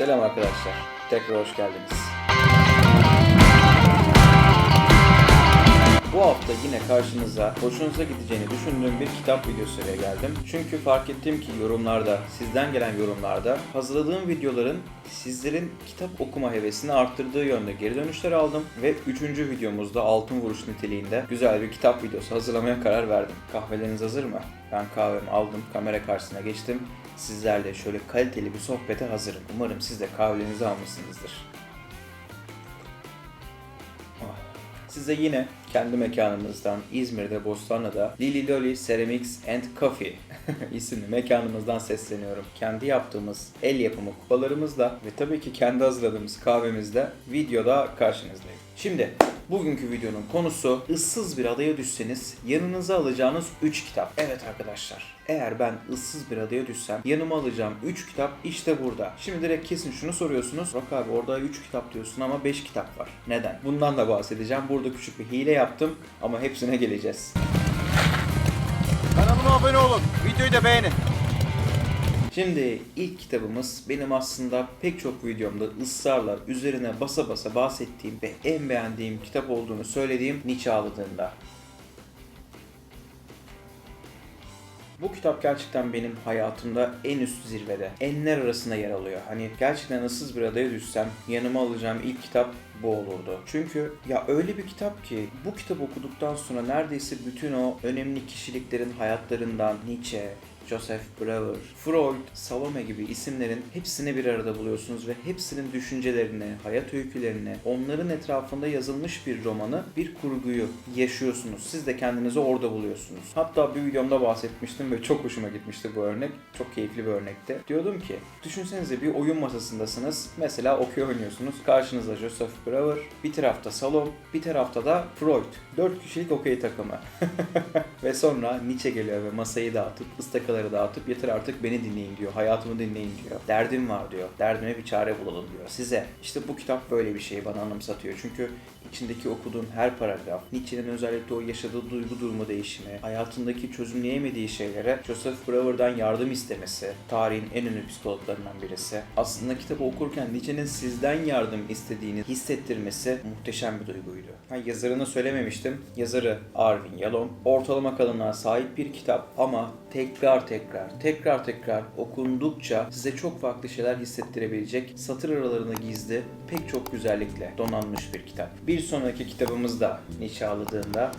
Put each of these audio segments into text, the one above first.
Selam arkadaşlar. Tekrar hoş geldiniz. Bu hafta yine karşınıza hoşunuza gideceğini düşündüğüm bir kitap videosuyla geldim. Çünkü fark ettim ki yorumlarda, sizden gelen yorumlarda hazırladığım videoların sizlerin kitap okuma hevesini arttırdığı yönde geri dönüşler aldım ve 3. videomuzda altın vuruş niteliğinde güzel bir kitap videosu hazırlamaya karar verdim. Kahveleriniz hazır mı? Ben kahvemi aldım, kamera karşısına geçtim. Sizlerle şöyle kaliteli bir sohbete hazırım. Umarım siz de kahvelerinizi almışsınızdır. Size yine kendi mekanımızdan İzmir'de Bostanlı'da Lily Lolly Ceramics and Coffee isimli mekanımızdan sesleniyorum. Kendi yaptığımız el yapımı kupalarımızla ve tabii ki kendi hazırladığımız kahvemizle videoda karşınızdayım. Şimdi bugünkü videonun konusu ıssız bir adaya düşseniz yanınıza alacağınız 3 kitap. Evet arkadaşlar eğer ben ıssız bir adaya düşsem yanıma alacağım 3 kitap işte burada. Şimdi direkt kesin şunu soruyorsunuz. Bak abi orada 3 kitap diyorsun ama 5 kitap var. Neden? Bundan da bahsedeceğim. Burada küçük bir hile yaptım ama hepsine geleceğiz. Kanalıma abone olun. Videoyu da beğenin. Şimdi ilk kitabımız benim aslında pek çok videomda ısrarla üzerine basa basa bahsettiğim ve en beğendiğim kitap olduğunu söylediğim Nietzsche Ağladığında. Bu kitap gerçekten benim hayatımda en üst zirvede, enler arasında yer alıyor. Hani gerçekten ıssız bir adaya düşsem yanıma alacağım ilk kitap bu olurdu. Çünkü ya öyle bir kitap ki bu kitap okuduktan sonra neredeyse bütün o önemli kişiliklerin hayatlarından Nietzsche, Joseph Breuer, Freud, Salome gibi isimlerin hepsini bir arada buluyorsunuz ve hepsinin düşüncelerini, hayat öykülerini, onların etrafında yazılmış bir romanı, bir kurguyu yaşıyorsunuz. Siz de kendinizi orada buluyorsunuz. Hatta bir videomda bahsetmiştim ve çok hoşuma gitmişti bu örnek. Çok keyifli bir örnekti. Diyordum ki, düşünsenize bir oyun masasındasınız. Mesela okey oynuyorsunuz. Karşınızda Joseph Breuer, bir tarafta Salome, bir tarafta da Freud. Dört kişilik okey takımı. ve sonra Nietzsche geliyor ve masayı dağıtıp ıstakaları dağıtıp yeter artık beni dinleyin diyor. Hayatımı dinleyin diyor. Derdim var diyor. Derdime bir çare bulalım diyor. Size. İşte bu kitap böyle bir şeyi bana anımsatıyor. Çünkü içindeki okuduğum her paragraf, Nietzsche'nin özellikle o yaşadığı duygu durumu değişimi, hayatındaki çözümleyemediği şeylere Joseph Breuer'dan yardım istemesi, tarihin en ünlü psikologlarından birisi. Aslında kitabı okurken Nietzsche'nin sizden yardım istediğini hissettirmesi muhteşem bir duyguydu. Ha, yazarını söylememiştim. Yazarı Arvin Yalom. Ortalama kalınlığa sahip bir kitap ama tekrar tekrar, tekrar tekrar okundukça size çok farklı şeyler hissettirebilecek satır aralarında gizli pek çok güzellikle donanmış bir kitap. Bir sonraki kitabımız da Nietzsche ağladığında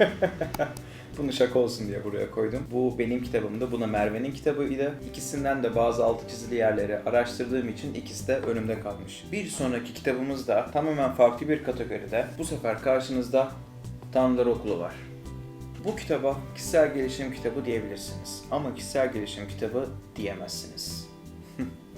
Bunu şaka olsun diye buraya koydum. Bu benim kitabımdı. Buna Merve'nin kitabıydı. İkisinden de bazı altı çizili yerleri araştırdığım için ikisi de önümde kalmış. Bir sonraki kitabımız da tamamen farklı bir kategoride. Bu sefer karşınızda Tanrılar Okulu var. Bu kitaba kişisel gelişim kitabı diyebilirsiniz. Ama kişisel gelişim kitabı diyemezsiniz.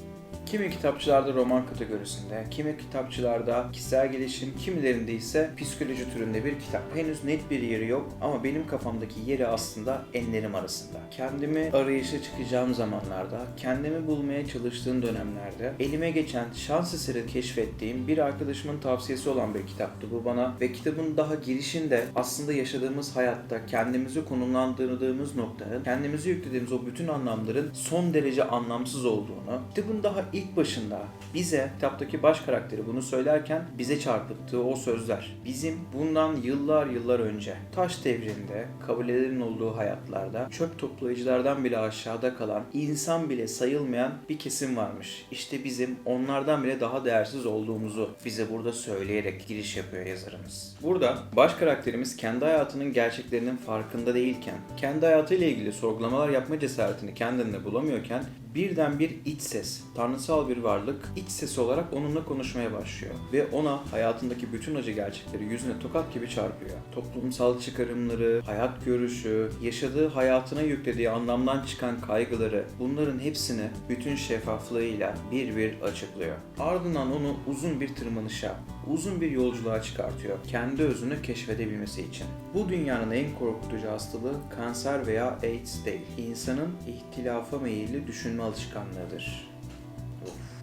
Kimi kitapçılarda roman kategorisinde, kimi kitapçılarda kişisel gelişim, kimilerinde ise psikoloji türünde bir kitap. Henüz net bir yeri yok ama benim kafamdaki yeri aslında enlerim arasında. Kendimi arayışa çıkacağım zamanlarda, kendimi bulmaya çalıştığım dönemlerde elime geçen şans eseri keşfettiğim bir arkadaşımın tavsiyesi olan bir kitaptı bu bana ve kitabın daha girişinde aslında yaşadığımız hayatta kendimizi konumlandırdığımız noktanın, kendimizi yüklediğimiz o bütün anlamların son derece anlamsız olduğunu, kitabın daha ilk başında bize, kitaptaki baş karakteri bunu söylerken bize çarpıttığı o sözler. Bizim bundan yıllar yıllar önce taş devrinde kabilelerin olduğu hayatlarda çöp toplayıcılardan bile aşağıda kalan, insan bile sayılmayan bir kesim varmış. İşte bizim onlardan bile daha değersiz olduğumuzu bize burada söyleyerek giriş yapıyor yazarımız. Burada baş karakterimiz kendi hayatının gerçeklerinin farkında değilken, kendi hayatıyla ilgili sorgulamalar yapma cesaretini kendinde bulamıyorken birden bir iç ses, tanrısal bir varlık iç sesi olarak onunla konuşmaya başlıyor. Ve ona hayatındaki bütün acı gerçekleri yüzüne tokat gibi çarpıyor. Toplumsal çıkarımları, hayat görüşü, yaşadığı hayatına yüklediği anlamdan çıkan kaygıları bunların hepsini bütün şeffaflığıyla bir bir açıklıyor. Ardından onu uzun bir tırmanışa, uzun bir yolculuğa çıkartıyor. Kendi özünü keşfedebilmesi için. Bu dünyanın en korkutucu hastalığı kanser veya AIDS değil. İnsanın ihtilafa meyilli düşünme alışkanlığıdır.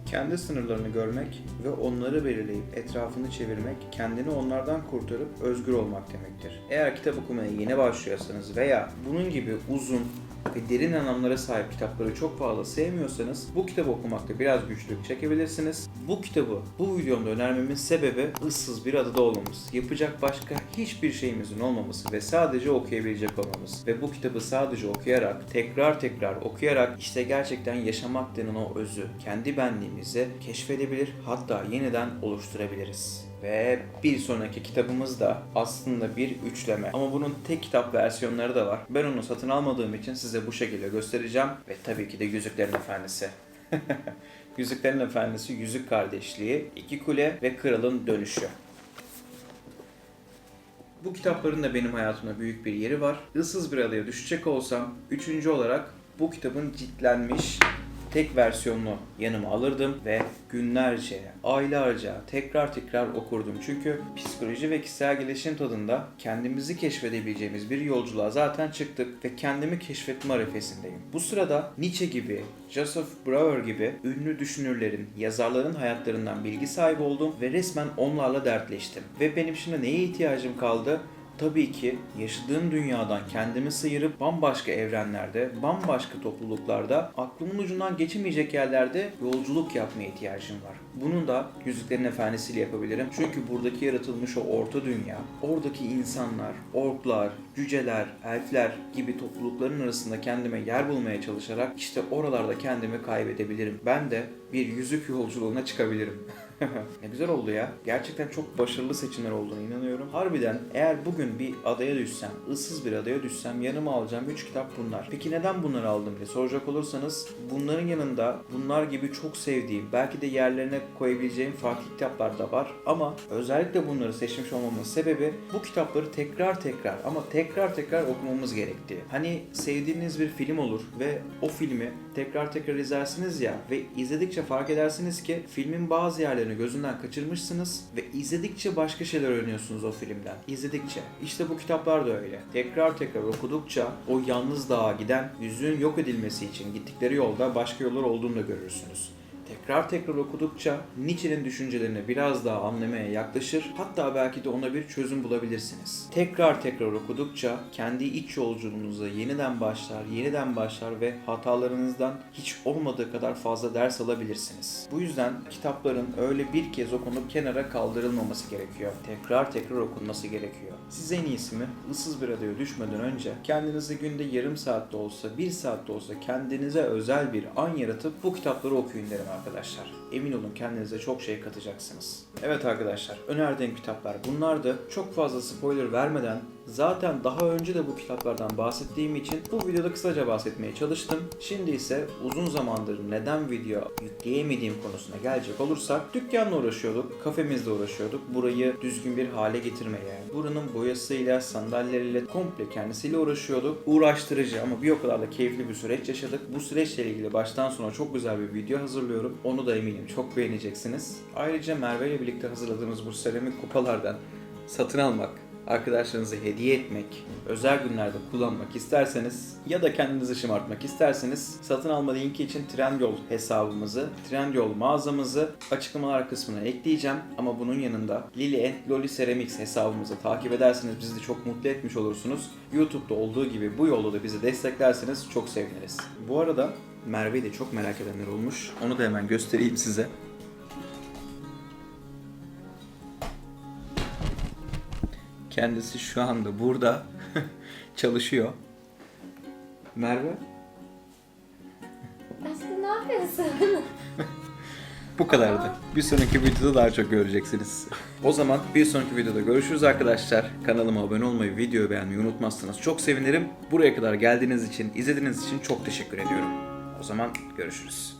Kendi sınırlarını görmek ve onları belirleyip etrafını çevirmek, kendini onlardan kurtarıp özgür olmak demektir. Eğer kitap okumaya yeni başlıyorsanız veya bunun gibi uzun, ve derin anlamlara sahip kitapları çok fazla sevmiyorsanız bu kitabı okumakta biraz güçlük çekebilirsiniz. Bu kitabı bu videomda önermemin sebebi ıssız bir adada olmamız. Yapacak başka hiçbir şeyimizin olmaması ve sadece okuyabilecek olmamız. Ve bu kitabı sadece okuyarak, tekrar tekrar okuyarak işte gerçekten yaşamak denen o özü, kendi benliğimizi keşfedebilir hatta yeniden oluşturabiliriz. Ve bir sonraki kitabımız da aslında bir üçleme. Ama bunun tek kitap versiyonları da var. Ben onu satın almadığım için size bu şekilde göstereceğim. Ve tabii ki de Yüzüklerin Efendisi. Yüzüklerin Efendisi, Yüzük Kardeşliği, İki Kule ve Kralın Dönüşü. Bu kitapların da benim hayatımda büyük bir yeri var. Issız bir adaya düşecek olsam, üçüncü olarak bu kitabın ciltlenmiş tek versiyonunu yanıma alırdım ve günlerce, aylarca tekrar tekrar okurdum. Çünkü psikoloji ve kişisel gelişim tadında kendimizi keşfedebileceğimiz bir yolculuğa zaten çıktık ve kendimi keşfetme arifesindeyim. Bu sırada Nietzsche gibi, Joseph Breuer gibi ünlü düşünürlerin, yazarların hayatlarından bilgi sahibi oldum ve resmen onlarla dertleştim. Ve benim şimdi neye ihtiyacım kaldı? Tabii ki yaşadığım dünyadan kendimi sıyırıp bambaşka evrenlerde, bambaşka topluluklarda, aklımın ucundan geçemeyecek yerlerde yolculuk yapmaya ihtiyacım var. Bunun da Yüzüklerin Efendisi'yle yapabilirim. Çünkü buradaki yaratılmış o orta dünya, oradaki insanlar, orklar, cüceler, elfler gibi toplulukların arasında kendime yer bulmaya çalışarak işte oralarda kendimi kaybedebilirim. Ben de bir yüzük yolculuğuna çıkabilirim. ne güzel oldu ya. Gerçekten çok başarılı seçimler olduğunu inanıyorum. Harbiden eğer bugün bir adaya düşsem, ıssız bir adaya düşsem yanıma alacağım 3 kitap bunlar. Peki neden bunları aldım diye soracak olursanız bunların yanında bunlar gibi çok sevdiğim, belki de yerlerine koyabileceğim farklı kitaplar da var. Ama özellikle bunları seçmiş olmamın sebebi bu kitapları tekrar tekrar ama tekrar tekrar okumamız gerektiği. Hani sevdiğiniz bir film olur ve o filmi tekrar tekrar izlersiniz ya ve izledikçe fark edersiniz ki filmin bazı yerlerini gözünden kaçırmışsınız ve izledikçe başka şeyler öğreniyorsunuz o filmden. İzledikçe. İşte bu kitaplar da öyle. Tekrar tekrar okudukça o yalnız dağa giden yüzüğün yok edilmesi için gittikleri yolda başka yollar olduğunu da görürsünüz. Tekrar tekrar okudukça Nietzsche'nin düşüncelerini biraz daha anlamaya yaklaşır, hatta belki de ona bir çözüm bulabilirsiniz. Tekrar tekrar okudukça kendi iç yolculuğunuza yeniden başlar, yeniden başlar ve hatalarınızdan hiç olmadığı kadar fazla ders alabilirsiniz. Bu yüzden kitapların öyle bir kez okunup kenara kaldırılmaması gerekiyor. Tekrar tekrar okunması gerekiyor. Siz en iyisi mi? Issız bir adaya düşmeden önce kendinizi günde yarım saatte olsa, bir saatte olsa kendinize özel bir an yaratıp bu kitapları okuyun derim arkadaşlar. Emin olun kendinize çok şey katacaksınız. Evet arkadaşlar, önerdiğim kitaplar bunlardı. Çok fazla spoiler vermeden zaten daha önce de bu kitaplardan bahsettiğim için bu videoda kısaca bahsetmeye çalıştım. Şimdi ise uzun zamandır neden video yükleyemediğim konusuna gelecek olursak dükkanla uğraşıyorduk, kafemizle uğraşıyorduk. Burayı düzgün bir hale getirmeye, buranın boyasıyla, sandalyeleriyle komple kendisiyle uğraşıyorduk. Uğraştırıcı ama bir o kadar da keyifli bir süreç yaşadık. Bu süreçle ilgili baştan sona çok güzel bir video hazırlıyorum. Onu da eminim çok beğeneceksiniz. Ayrıca Merve ile birlikte hazırladığımız bu seramik kupalardan satın almak, arkadaşlarınıza hediye etmek, özel günlerde kullanmak isterseniz ya da kendinizi şımartmak isterseniz satın alma linki için Trendyol hesabımızı, Trendyol mağazamızı açıklamalar kısmına ekleyeceğim. Ama bunun yanında Lili and Loli Ceramics hesabımızı takip ederseniz bizi de çok mutlu etmiş olursunuz. YouTube'da olduğu gibi bu yolda da bizi desteklerseniz çok seviniriz. Bu arada Merve'yi de çok merak edenler olmuş. Onu da hemen göstereyim size. Kendisi şu anda burada çalışıyor. Merve Aşkım ne yapıyorsun? bu kadardı. Bir sonraki videoda daha çok göreceksiniz. O zaman bir sonraki videoda görüşürüz arkadaşlar. Kanalıma abone olmayı, videoyu beğenmeyi unutmazsanız çok sevinirim. Buraya kadar geldiğiniz için, izlediğiniz için çok teşekkür ediyorum. O zaman görüşürüz.